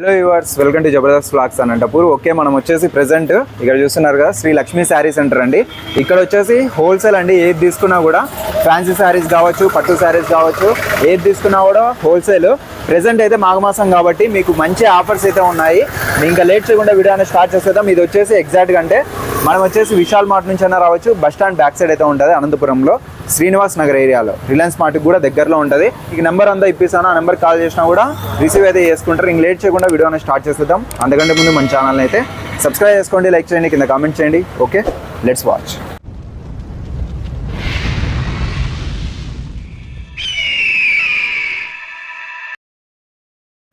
Hello yours welcome to Jabardasth vlogs Anantapur okay మనం వచ్చేసి present ఇక్కడ చూస్తున్నారు కదా శ్రీ లక్ష్మీ శారీ సెంటర్ అండి. ఇక్కడ వచ్చేసి హోల్సేల్ అండి. ఏది తీసుకున్నా కూడా ఫ్యాన్సీ శారీస్ కావచ్చు పట్టు శారీస్ కావచ్చు ఏది తీసుకున్నా కూడా హోల్సేల్ ప్రెసెంట్ అయితే మాఘమాసం కాబట్టి మీకు మంచి ఆఫర్స్ అయితే ఉన్నాయి. ఇంకా లేట్ చేయకుండా వీడియో అనేది స్టార్ట్ చేసేద్దాం. ఇది వచ్చేసి ఎగ్జాక్ట్గా అంటే మనం వచ్చేసి విశాల్ మార్ట్ నుంచి అయినా రావచ్చు బస్ స్టాండ్ బ్యాక్ సైడ్ అయితే ఉంటుంది అనంతపురంలో శ్రీనివాస్ నగర్ ఏరియాలో రిలయన్స్ మార్ట్కి కూడా దగ్గరలో ఉంటుంది. ఈ నెంబర్ అంతా ఇప్పిస్తాను. ఆ నెంబర్ కాల్ చేసినా కూడా రిసీవ్ అయితే చేసుకుంటారు. ఇంక లేట్ చేయకుండా వీడియో వీడియోని స్టార్ట్ చేసేద్దాం. అందుకంటే ముందు మన ఛానల్ని అయితే సబ్స్క్రైబ్ చేసుకోండి లైక్ చేయండి కింద కామెంట్ చేయండి. ఓకే లెట్స్ వాచ్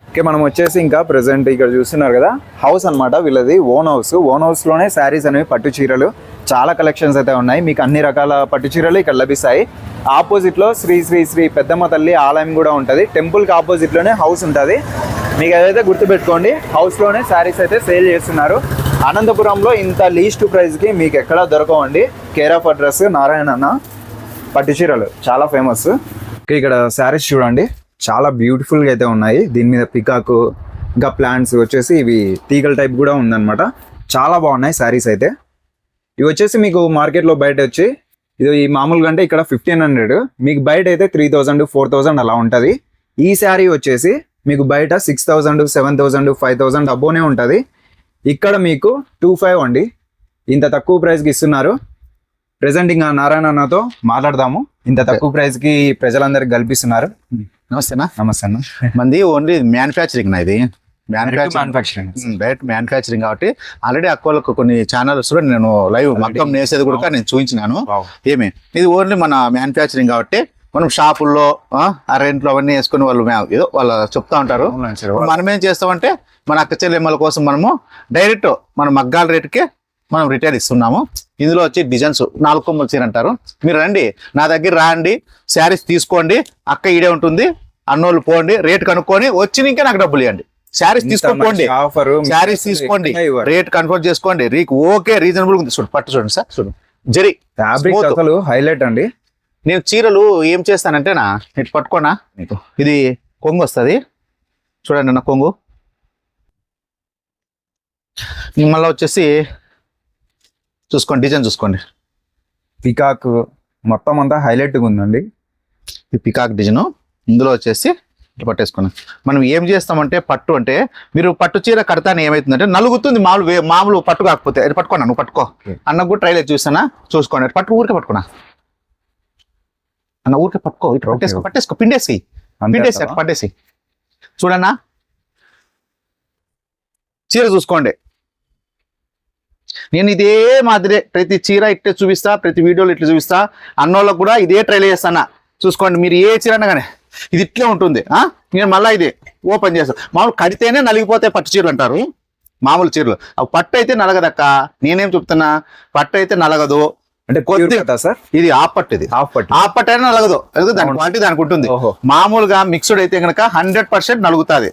ఓకే మనం వచ్చేసి ఇంకా ప్రెసెంట్ ఇక్కడ చూస్తున్నారు కదా. హౌస్ అన్నమాట వీళ్ళది ఓన్ హౌస్ ఓన్ హౌస్లోనే శారీస్ అనేవి పట్టు చీరలు. చాలా కలెక్షన్స్ అయితే ఉన్నాయి. మీకు అన్ని రకాల పట్టు చీరలు ఇక్కడ లభిస్తాయి. ఆపోజిట్లో శ్రీ శ్రీ శ్రీ పెద్దమ్మ తల్లి ఆలయం కూడా ఉంటుంది. టెంపుల్కి ఆపోజిట్లోనే హౌస్ ఉంటుంది. మీకు ఏదైతే గుర్తుపెట్టుకోండి హౌస్లోనే శారీస్ అయితే సేల్ చేస్తున్నారు. అనంతపురంలో ఇంత లీస్ట్ ప్రైస్కి మీకు ఎక్కడా దొరకవండి. కేర్ ఆఫ్ అడ్రస్ నారాయణ అన్న పట్టు చీరలు చాలా ఫేమస్ ఇక్కడ శారీస్ చూడండి. చాలా బ్యూటిఫుల్గా అయితే ఉన్నాయి. దీని మీద పికాకు ఇంకా ప్లాంట్స్ వచ్చేసి ఇవి తీగల టైప్ కూడా ఉందన్నమాట. చాలా బాగున్నాయి శారీస్ అయితే. ఇవి వచ్చేసి మీకు మార్కెట్లో బయట వచ్చి ఇది మామూలుగా అంటే ఇక్కడ ఫిఫ్టీన్ హండ్రెడ్ మీకు బయట అయితే త్రీ థౌజండ్ ఫోర్ థౌజండ్ అలా ఉంటుంది. ఈ శారీ వచ్చేసి మీకు బయట six thousand seven thousand five thousand అబ్బోనే ఉంటుంది. ఇక్కడ మీకు టూ ఫైవ్ అండి. ఇంత తక్కువ ప్రైస్కి ఇస్తున్నారు. ప్రెసెంట్ ఇంకా నారాయణ అన్నతో మాట్లాడదాము. ఇంత తక్కువ ప్రైస్కి ప్రజలందరికి కల్పిస్తున్నారు. నమస్తేనా నమస్తే అన్న. మంది ఓన్లీ మ్యానుఫ్యాక్చరింగ్ నా ఇది. మ్యానుఫ్యాక్చరింగ్ డైరెక్ట్ మ్యానుఫ్యాక్చరింగ్ కాబట్టి ఆల్రెడీ అక్కలకు కొన్ని ఛానల్స్లో నేను లైవ్ మగ్గం నేసేది కూడా నేను చూపించినాను. ఏమి? ఇది ఓన్లీ మన మ్యానుఫ్యాక్చరింగ్ కాబట్టి మనం షాపుల్లో ఆ, రెంట్లో అవన్నీ వేసుకుని వాళ్ళు మ్యా- ఏదో వాళ్ళు చెప్తా ఉంటారు. మనం ఏం చేస్తామంటే మన అక్క చెల్లెమ్మల కోసం మనము డైరెక్ట్ మన మగ్గాల రేటుకే మనం రిటైల్ ఇస్తున్నాము. ఇందులో వచ్చి డిజైన్స్ నాలుగు కొమ్మలు చీర అంటారు. మీరు రండి నా దగ్గర రాండి శారీస్ తీసుకోండి అక్క ఈడే ఉంటుంది అన్నోళ్ళు పోండి రేట్ కనుక్కొని వచ్చి ఇంకా నాకు డబ్బులు ఇవ్వండి. శారీస్ తీసుకోండి. శారీస్ తీసుకోండి. రేట్ కన్ఫర్మ్ చేసుకోండి. రీక్ ఓకే రీజనబుల్ ఉంది. చూడు పట్టు చూడండి సార్. చూడు. జరి ఫ్యాబ్రిక్. అసలు హైలైట్ అండి. నేను చీరలు ఏం చేస్తానంటేనా? ఇటు పట్టుకోనా? మీకు ఇది కొంగు వస్తుంది. చూడండి అన్న కొంగు. మళ్ళీ వచ్చేసి చూసుకోండి డిజైన్ చూసుకోండి. పికాక్ మొత్తం అంతా హైలైట్గా ఉందండి. ఈ పికాక్ డిజైన్. ఇందులో వచ్చేసి పట్టేసుకున్నాం. మనం ఏం చేస్తామంటే పట్టు అంటే మీరు పట్టు చీర కడతానే ఏమవుతుందంటే నలుగుతుంది మామూలు మామూలు పట్టు కాకపోతే. అది పట్టుకోనా? నువ్వు పట్టుకో. Okay. అన్న కూడా ట్రైలర్ చూసానా? చూసుకోండి. పట్టు ఊరికే పట్టుకున్నా. అన్న ఊరికే పట్టుకో ఇటు పట్టేసుకో. పట్టేసుకో పిండేసి పిండేసి? అటు పట్టేసి. చూడన్నా? చీర చూసుకోండి. నేను ఇదే మాదిరే ప్రతి చీర ఇట్టే చూపిస్తా ప్రతి వీడియోలో ఇట్లా చూపిస్తా. అన్నోళ్ళకు కూడా ఇదే ట్రైల్ చేస్తానా? చూసుకోండి మీరు ఏ చీర అన్నా కానీ. ఇది ఇట్లే ఉంటుంది ఆ? నేను మళ్ళీ ఇది ఓపెన్ చేస్తాను మామూలు కడితేనే నలిగిపోతే పట్టు చీరలు అంటారు. మామూలు చీరలు. అవి పట్టు అయితే నలగదక్క? నేనేం చెప్తున్నా? పట్టు అయితే నలగదు. అంటే కొద్ది- సార్? ఇది ఆ పట్టు ఇది. హాఫ్ పట్టు ఆ పట్టు అయినా నలగదు. దాని. క్వాలిటీ దానికి ఉంటుంది. ఓహో. మామూలుగా మిక్స్డ్ అయితే కనుక హండ్రెడ్ పర్సెంట్ నలుగుతుంది.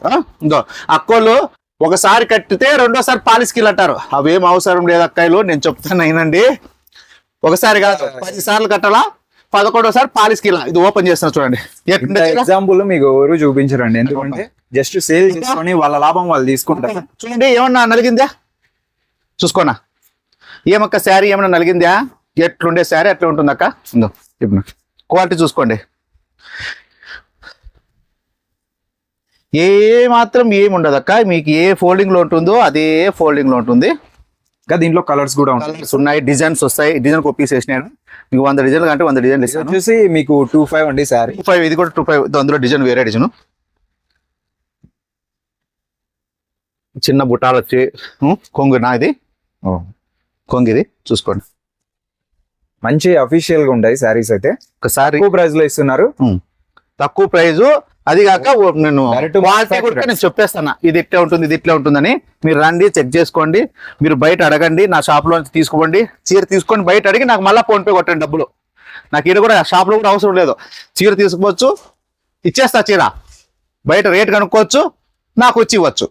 అక్కోళ్ళు ఒకసారి కట్టితే రెండోసారి పాలిస్కిల్ అంటారు. అవేం అవసరం లేదు అక్కాయలు నేను చెప్తాను అయినండి ఒకసారి కాదు పది సార్లు కట్టాలా? పదకొండోసారి పాలిస్కిల్ ఇది ఓపెన్ చేస్తున్నా చూడండి? ఎగ్జాంపుల్ మీకు ఎవరు చూపించరండి. ఎందుకంటే జస్ట్ సేల్ చేసుకొని వాళ్ళ లాభం వాళ్ళు తీసుకుంటారు. చూడండి ఏమన్నా నలిగిందా? చూసుకోనా? ఏమక్క శారీ ఏమన్నా నలిగిందా? ఎట్లుండే శారీ అట్లా ఉంటుంది అక్క? ఉందో ఇప్పుడు క్వాలిటీ చూసుకోండి. ఏ మాత్రం ఏమి ఉండదు అక్క. మీకు ఏ ఫోల్డింగ్లో ఉంటుందో అదే ఫోల్డింగ్లో ఉంటుంది. ఇంకా దీంట్లో కలర్స్ కూడా ఉంటాయి. కలర్స్ ఉన్నాయి డిజైన్స్ వస్తాయి. డిజైన్ ఒక పీస్ వేసినాను. మీకు వంద డిజైన్లు కంటే వంద డిజైన్లు ఇది ఇస్తాను. వచ్చేసి మీకు టూ ఫైవ్ అండి శారీ. టూ ఫైవ్ ఇది కూడా టూ ఫైవ్ అందులో డిజైన్ వేరే డిజైన్. చిన్న బుట్టాలు వచ్చి కొంగు నా ఇది? కొంగు ఇది చూసుకోండి. మంచి అఫీషియల్గా ఉంటాయి శారీస్ అయితే. ఒకసారి తక్కువ ప్రైస్లో ఇస్తున్నారు. తక్కువ ప్రైజ్ అది కాక నేను క్వాలిటీ కూడా. నేను చెప్పేస్తాను. ఇది ఇట్లా ఉంటుంది ఇది ఇట్లా ఉంటుందని మీరు రండి చెక్ చేసుకోండి. మీరు బయట అడగండి నా షాప్లో తీసుకోండి. చీర తీసుకొని బయట అడిగి నాకు మళ్ళీ ఫోన్ పే కొట్టండి డబ్బులు. నాకు ఇక్కడ కూడా షాప్లో కూడా అవసరం లేదు. చీర తీసుకోవచ్చు ఇచ్చేస్తా చీర. బయట రేట్ కనుక్కోవచ్చు నాకు వచ్చి ఇవ్వచ్చు.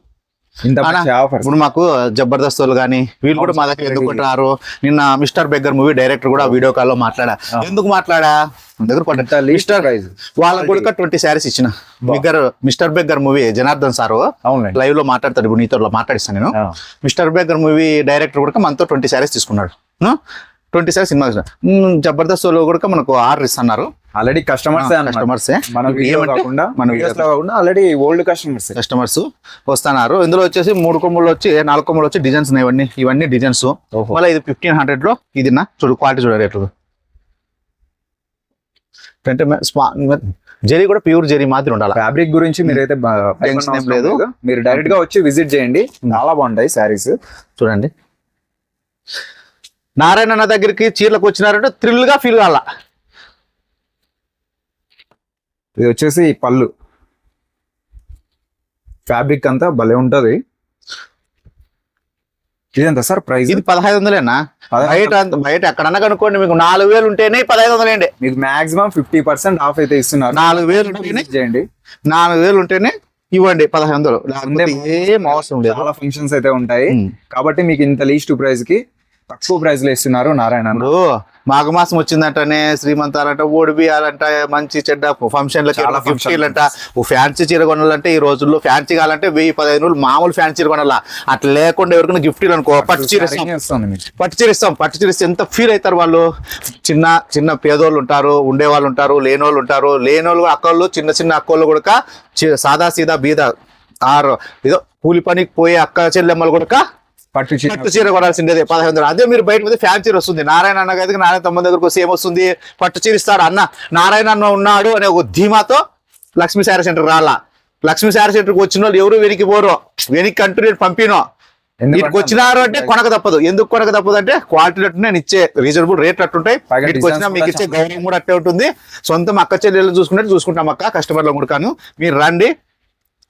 ఇప్పుడు మాకు జబర్దస్త్ వాళ్ళు కానీ వీళ్ళు కూడా మా దగ్గర ఎందుకు కొంటున్నారు నిన్న మిస్టర్ బెగ్గర్ మూవీ డైరెక్టర్ కూడా వీడియో కాల్లో మాట్లాడా ఎందుకు మాట్లాడా? దగ్గర వాళ్ళకు కూడా ట్వంటీ శారీస్ ఇచ్చిన. Bigger mister beggar movie Janardhan sir లైవ్లో మాట్లాడతాడు ఇప్పుడు నీతో మాట్లాడిస్తాను నేను. మిస్టర్ బెగ్గర్ మూవీ డైరెక్టర్ కూడా మనతో ట్వంటీ శారీస్ తీసుకున్నాడు. ట్వంటీ శారీస్ సినిమా జబర్దస్త్ వాళ్ళు కూడా మనకు ఆర్డర్ ఇస్తున్నారు. ఆల్రెడీ కస్టమర్స్ కస్టమర్స్ కాకుండా మన లో కాకుండా ఆల్రెడీ ఓల్డ్ కస్టమర్స్ కస్టమర్స్ వస్తున్నారు. ఇందులో వచ్చేసి మూడు కొమ్ములు వచ్చి నాలుగు కొమ్ములు వచ్చి డిజైన్స్ ఉన్నాయి ఇవన్నీ. ఇవన్నీ డిజైన్స్. మళ్ళీ ఇది ఫిఫ్టీన్ హండ్రెడ్లో ఇది నా చూడు క్వాలిటీ చూడ రేట్లు. అంటే జరీ కూడా ప్యూర్ జరీ మాదిరి ఉండాలి? ఫ్యాబ్రిక్ గురించి మీరైతే లేదు. మీరు డైరెక్ట్గా వచ్చి విజిట్ చేయండి. చాలా బాగుంటాయి శారీస్ చూడండి. నారాయణ అన్న దగ్గరికి చీరలకు వచ్చినారంటే థ్రిల్గా ఫీల్ కావాల ఇది వచ్చేసి పళ్ళు. ఫ్యాబ్రిక్ అంతా భలే ఉంటది. ఇదంతా సార్ ప్రైస్ ఇది పదహైదు వందలేనా? బయట అంత- బయట ఎక్కడన్నా కనుక్కోండి మీకు నాలుగు వేలు ఉంటేనే పదహైదు వందలేండి. మీకు మాక్సిమం ఫిఫ్టీ పర్సెంట్ ఆఫ్ అయితే ఇస్తున్నారు. నాలుగు వేలు ఉంటేనే చేయండి. నాలుగు వేలు ఉంటేనే ఇవ్వండి పదహైదు వందలు. ఏం అవసరం లేదు చాలా ఫంక్షన్స్ అయితే ఉంటాయి. కాబట్టి మీకు ఇంత లీస్ట్ ప్రైస్కి తక్కువ ప్రైస్లో ఇస్తున్నారు నారాయణ. ఇప్పుడు మాఘమాసం వచ్చిందంటనే శ్రీమంతాలంట ఓడి బియ్యాలంట మంచి చెడ్డ ఫంక్షన్లకి చాలా గిఫ్టీలంట ఓ ఫ్యాన్సీ చీర కొనాలంటే ఈ రోజుల్లో ఫ్యాన్సీ కావాలంటే వెయ్యి పదహైదు రోజులు మామూలు ఫ్యాన్సీ చీర కొనాలా? అట్లా లేకుండా ఎవరికైనా గిఫ్టీలు అనుకో పట్టు చీర పట్టు చీర ఇస్తాం. పట్టు చీర ఇస్తే ఎంత ఫీల్ అవుతారు వాళ్ళు? చిన్న చిన్న పేదోళ్ళు ఉంటారు ఉండేవాళ్ళు ఉంటారు లేనోళ్ళు ఉంటారు. లేనోళ్ళు అక్కళ్ళు చిన్న చిన్న అక్కళ్ళు కూడా సాదా సీదా బీద ఆరు ఏదో కూలి పనికి పోయే అక్క చెల్లెమ్మలు కూడా పట్టు చీర. పట్టు చీర కొనాల్సిందే పదహైదు వందలు. అదే మీరు బయట మీద ఫ్యాన్ చీర వస్తుంది. నారాయణ అన్న దగ్గర నారాయణ తమ్ముడి దగ్గరకు వస్తే ఏమొస్తుంది పట్టు చీర ఇస్తాడు అన్న. నారాయణ అన్న ఉన్నాడు అనే ఒక ధీమాతో లక్ష్మీ శారీ సెంటర్ రాలా. లక్ష్మీ శారీ సెంటర్కి వచ్చిన వాళ్ళు ఎవరు వెనక్కి పోరు? వెనక్కి అంటూ నేను పంపిను. వీటికి వచ్చినారు అంటే కొనక తప్పదు. ఎందుకు కొనక తప్పదు అంటే క్వాలిటీ అట్టు నేను ఇచ్చే రీజనబుల్ రేట్లు అట్టుంటాయి. వీటికి వచ్చినా మీకు ఇచ్చే గౌరవం కూడా అట్టే ఉంటుంది. సొంతం అక్క చెల్లెలు చూసుకున్నట్టు చూసుకుంటాం అక్క. కస్టమర్లు కూడా కాను. మీరు రండి.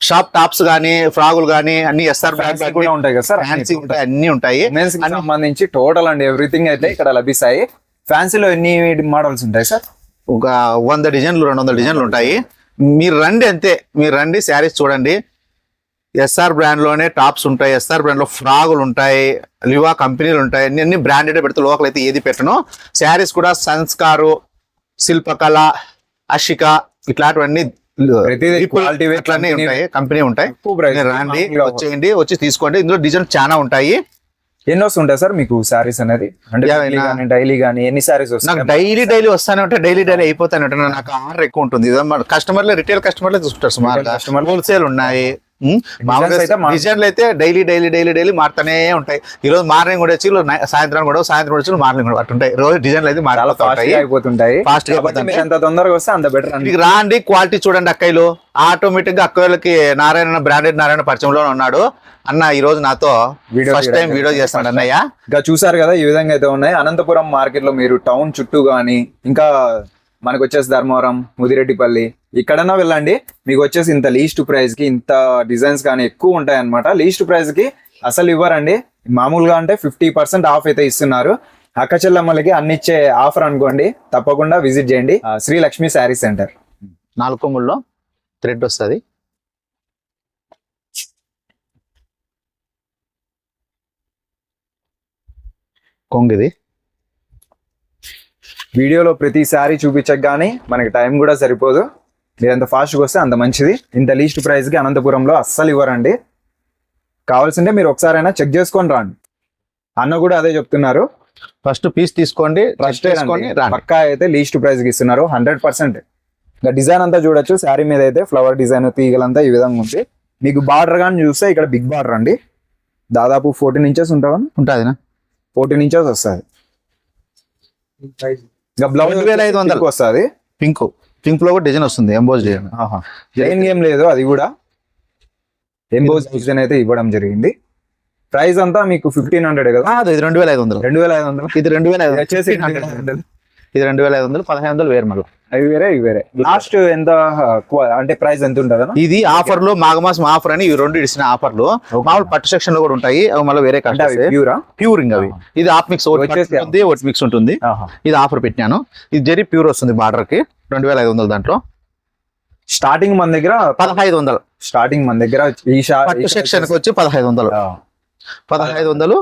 షాప్ టాప్స్ గానీ ఫ్రాగులు గానీ అన్ని ఎస్ఆర్ Fancy కూడా ఉంటాయి కదా సార్ ఫ్యాన్సీ ఉంటాయి అన్ని ఉంటాయి. ఉమెన్స్కి సంబంధించి టోటల్ అండ్ ఎవ్రీథింగ్ అయితే ఇక్కడ లభిస్తాయి. ఫ్యాన్సీలో ఎన్ని మోడల్స్ ఉంటాయి సార్? ఒక వంద డిజైన్లు రెండు వందల డిజైన్లు ఉంటాయి. మీరు రండి అంతే మీరు రండి శారీస్ చూడండి. ఎస్ఆర్ బ్రాండ్లోనే టాప్స్ ఉంటాయి ఎస్ఆర్ బ్రాండ్లో ఫ్రాగులు ఉంటాయి లివా కంపెనీలు ఉంటాయి అన్ని అన్ని బ్రాండెడ్ పెడితే లోకల్ అయితే ఏది పెట్టను. శారీస్ కూడా సంస్కారు శిల్పకళ అషిక ఇట్లాంటివన్నీ అట్లనే ఉంటాయి కంపెనీ ఉంటాయి. రండి వచ్చేయండి వచ్చి తీసుకోండి. ఇందులో డిజైన్ చాలా ఉంటాయి. ఎన్ని వస్తుంటాయి సార్ మీకు శారీస్ అనేది? అంటే డైలీ గానీ ఎన్ని నాకు వస్తాయి? డైలీ డైలీ వస్తానే ఉంటే డైలీ డైలీ అయిపోతానే ఉంటాయి. నాకు ఆర్డర్ ఎక్కువ ఉంటుంది. కస్టమర్లు రిటైల్ కస్టమర్లే చూసుకుంటారు customer- హోల్సేల్ ఉన్నాయి. డిజైన్లు అయితే డైలీ డైలీ డైలీ డైలీ మారుతానే ఉంటాయి. ఈ రోజు మార్నింగ్ కూడా వచ్చి సాయంత్రం కూడా సాయంత్రం కూడా వచ్చి మార్నింగ్ కూడా అట్టుంటాయి రోజు డిజైన్లు అయితే ఫాస్ట్ ఉంటాయి. అయిపోతుంటాయి. మీరు ఎంత తొందరగా వస్తే అంత బెటర్ రాండి క్వాలిటీ చూడండి అక్కయ్యలు. ఆటోమేటిక్గా అక్కయ్యలకి నారాయణ బ్రాండెడ్ నారాయణ పరిచయంలో ఉన్నాడు. అన్న ఈ రోజు నాతో ఫస్ట్ టైం వీడియో చేస్తాడు అన్నయ్య. ఇంకా చూసారు కదా ఈ విధంగా అయితే ఉన్నాయి. అనంతపురం మార్కెట్లో మీరు టౌన్ చుట్టూ గానీ ఇంకా మనకు వచ్చేసి ధర్మవరం ముదిరెడ్డిపల్లి. ఇక్కడన్నా వెళ్ళండి. మీకు వచ్చేసి ఇంత లీస్ట్ ప్రైస్కి ఇంత డిజైన్స్ కానీ ఎక్కువ ఉంటాయి అనమాట లీస్ట్ ప్రైస్కి అసలు ఇవ్వరండి. మామూలుగా అంటే ఫిఫ్టీ పర్సెంట్ ఆఫ్ అయితే ఇస్తున్నారు. అక్క చెల్లమ్మలకి అన్ని ఇచ్చే ఆఫర్ అనుకోండి. తప్పకుండా విజిట్ చేయండి. శ్రీలక్ష్మి శ్రీ లక్ష్మి శారీ సెంటర్. నాలుగు కొమ్ముల్లో థ్రెడ్ వస్తుంది. కొంగిది. వీడియోలో ప్రతి శారీ చూపించగానే మనకి టైం కూడా సరిపోదు. మీరు ఎంత ఫాస్ట్గా వస్తే అంత మంచిది. ఇంత లీస్ట్ ప్రైస్కి అనంతపురంలో అస్సలు ఇవ్వరండి. కావాల్సింటే మీరు ఒకసారైనా చెక్ చేసుకొని రాండి. అన్న కూడా అదే చెప్తున్నారు. ఫస్ట్ పీస్ తీసుకోండి రండి. పక్కా అయితే లీస్ట్ ప్రైస్కి ఇస్తున్నారు. హండ్రెడ్ పర్సెంట్ ఇంకా డిజైన్ అంతా చూడొచ్చు. శారీ మీద అయితే ఫ్లవర్ డిజైన్ తీగలంతా ఈ విధంగా ఉంది. మీకు బార్డర్ కానీ చూస్తే ఇక్కడ బిగ్ బార్డర్ అండి. దాదాపు ఫోర్టీన్ ఇంచెస్ ఉంటామని ఉంటుందినా? ఫోర్టీన్ ఇంచెస్ వస్తుంది. బ్లౌజ్ వేల ఐదు వందలు. వస్తుంది పింక్ పింక్లో కూడా డిజైన్ వస్తుంది ఎంబోజ్ డిజైన్ జైన్ ఏం లేదు అది కూడా ఎంబోజ్ డిజైన్ అయితే ఇవ్వడం జరిగింది. ప్రైస్ అంతా మీకు ఫిఫ్టీన్ హండ్రెడ్ కదా? ఇది రెండు వేల ఐదు వందలు. రెండు వేల ఐదు వందలు. ఇది రెండు వేల ఐదు ఇది వచ్చేసి వందలు. ఇది రెండు వేల ఐదు వందలు పదిహేను వందలు వేరు మళ్ళీ. అవి వేరే ఇవి వేరే. లాస్ట్ ఎంత అంటే ప్రైస్ ఎంత ఉంటుంది ఇది ఆఫర్లు మాఘమాసం ఆఫర్ అని ఈ రెండు ఇచ్చిన ఆఫర్లు. మామూలు పట్టు సెక్షన్లో కూడా ఉంటాయి. అవి మళ్ళీ వేరే ప్యూరా ప్యూర్ ఇంకా అవి. ఇది ఆఫ్ మిక్స్ ఉంటుంది ఒకటి మిక్స్ ఉంటుంది. ఇది ఆఫర్ పెట్టినాను. ఇది జరీ ప్యూర్ వస్తుంది బార్డర్కి. రెండు వేల ఐదు వందలు దాంట్లో. స్టార్టింగ్ మన దగ్గర పదహైదు వందలు. స్టార్టింగ్ మన దగ్గర ఈ పట్టు సెక్షన్కి వచ్చి పదహైదు వందలు. పదహైదు వందలు.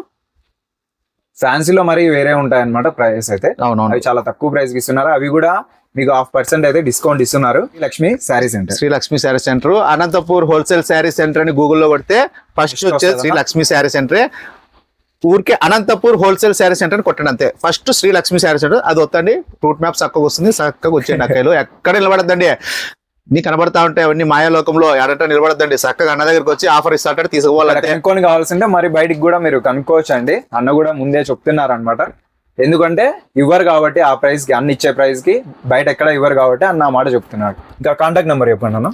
ఫ్యాన్సీలో మరి వేరే ఉంటాయి అనమాట ప్రైస్ అయితే అవి చాలా తక్కువ ప్రైస్కి ఇస్తున్నారు. అవి కూడా మీకు హాఫ్ పర్సెంట్ అయితే డిస్కౌంట్ ఇస్తున్నారు. Lakshmi sari centre. Sri Lakshmi sari centre. Anantapur wholesale sari centre అని గూగుల్లో కొడితే ఫస్ట్ వచ్చేది శ్రీ? లక్ష్మి శారీ సెంటరే. ఊరికే అనంతపూర్ హోల్సేల్ శారీ సెంటర్ అని కొట్టండి అంతే. First Sri Lakshmi sari centre. అది వద్దండి. రూట్ మ్యాప్ చక్కగా వస్తుంది. చక్కగా వచ్చేయండి అక్కలు ఎక్కడ నిలబడద్దండి. నీ కనబడతా ఉంటాయి అవన్నీ మాయాలోకంలో ఎడట నిలబడద్దండి. చక్కగా అన్న దగ్గరికి వచ్చి ఆఫర్ ఇస్తాంటే తీసుకోవాలంటే కనుక్కొని కావాల్సింటే మరి బయటికి కూడా మీరు కనుక్కోవచ్చు అండి అన్న కూడా ముందే చెప్తున్నారు అనమాట ఎందుకంటే ఇవ్వరు కాబట్టి ఆ ప్రైస్కి అన్ని ఇచ్చే ప్రైస్కి బయట ఎక్కడ ఇవ్వరు కాబట్టి అన్న మాట చెప్తున్నాడు. ఇంకా కాంటాక్ట్ నెంబర్ చెప్పండి అన్న.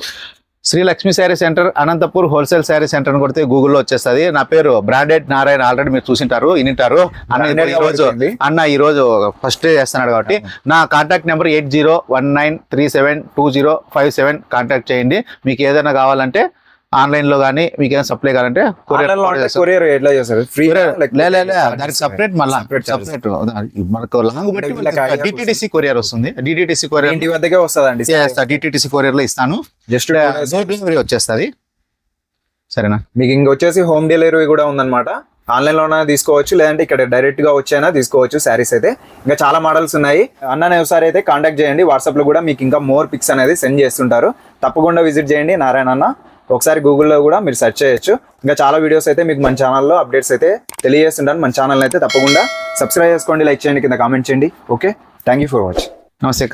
Sri Lakshmi sari centre Anantapur wholesale sari centre అని కొడితే గూగుల్లో వచ్చేస్తుంది. నా పేరు బ్రాండెడ్ నారాయణ. ఆల్రెడీ మీరు చూసింటారు వినింటారు. అన్న ఈ రోజు అన్న ఈ రోజు ఫస్ట్ చేస్తున్నాడు కాబట్టి నా contact number eight zero one nine three seven two zero five seven contact చేయండి. మీకు ఏదైనా కావాలంటే ఆన్లైన్లో కానీ మీకు ఏదైనా సప్లై కావాలంటే కొరియర్ ఎట్లా చేస్తారు? ఫ్రీ దానికి సపరేట్ మళ్ళీ. సపరేట్ మనకు లాంగ్ బట్టి వీళ్ళకి idea డిటిటిసి కొరియర్ వస్తుంది. డిటిటిసి కొరియర్ ఇంటి వద్దకే వస్తుందండి. డిటిటిసి కొరియర్లో ఇస్తాను జస్ట్ డెలివరీ వచ్చేస్తుంది. సరేనా? మీకు ఇంక వచ్చేసి హోమ్ డెలివరీ కూడా ఉందన్నమాట. ఆన్లైన్లోనే తీసుకోవచ్చు లేదంటే ఇక్కడ డైరెక్ట్గా వచ్చైనా తీసుకోవచ్చు శారీస్ అయితే. ఇంకా చాలా మోడల్స్ ఉన్నాయి. అన్ననే ఒకసారి అయితే కాంటాక్ట్ చేయండి. వాట్సాప్లో కూడా మీకు ఇంకా మోర్ పిక్స్ అనేది సెండ్ చేస్తుంటారు. తప్పకుండా విజిట్ చేయండి. నారాయణ అన్న. ఒకసారి గూగుల్లో కూడా మీరు సెర్చ్ చేయొచ్చు. ఇంకా చాలా వీడియోస్ అయితే మీకు మన ఛానల్లో అప్డేట్స్ అయితే తెలియజేస్తుంటాను. మన ఛానల్ అయితే తప్పకుండా సబ్స్క్రైబ్ చేసుకోండి లైక్ చేయండి కింద కామెంట్ చేయండి. Okay? Thank you for watching. నమస్తే